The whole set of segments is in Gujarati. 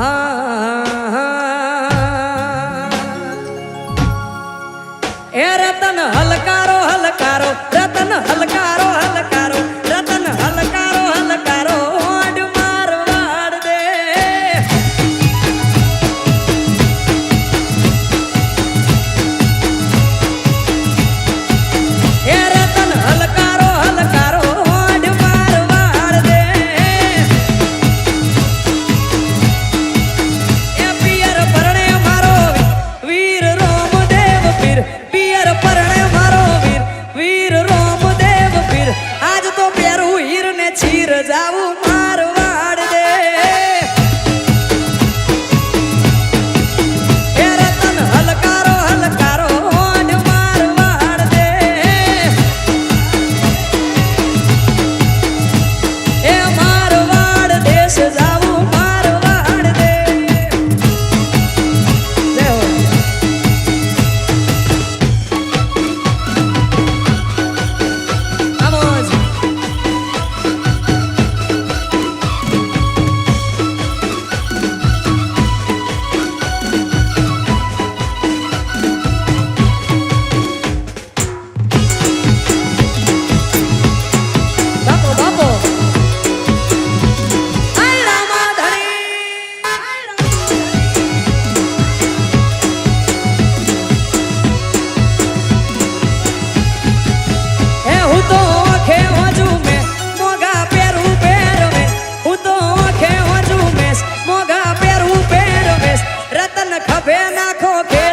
હા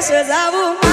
says I.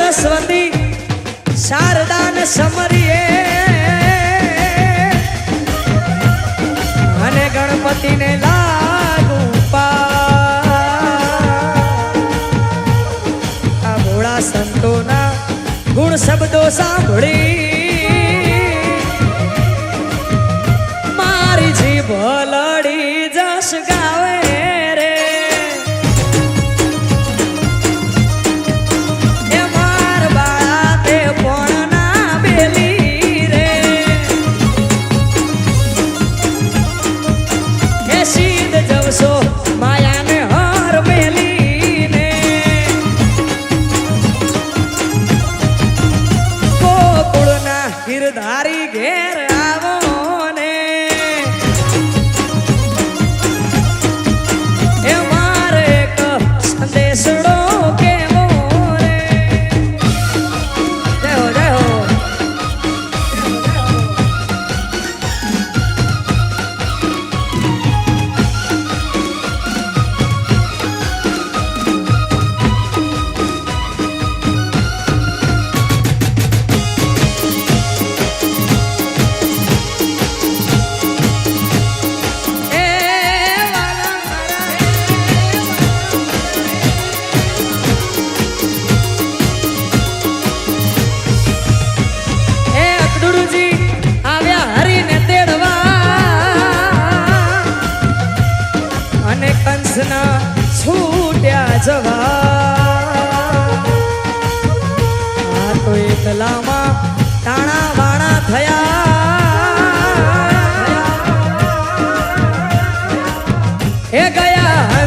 સરસ્વતી શારદાન સમરીએ. અને ગણપતિને લાગુ આ ભોળા સંતોના ગુણ શબ્દો સાંભળી.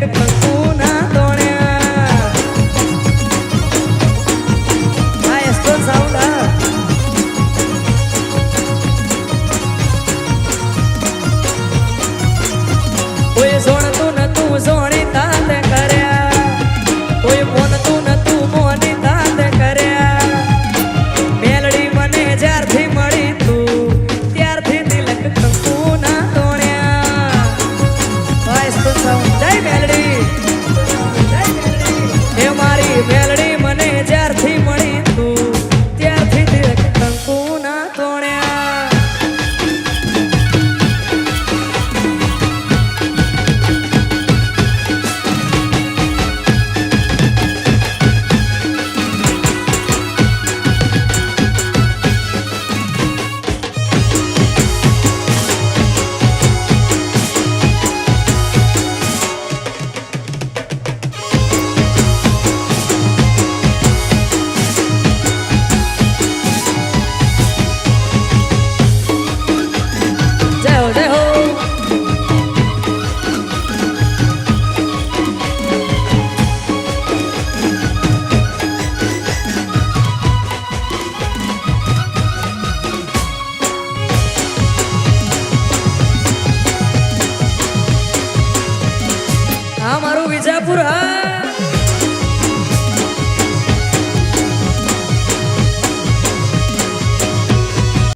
like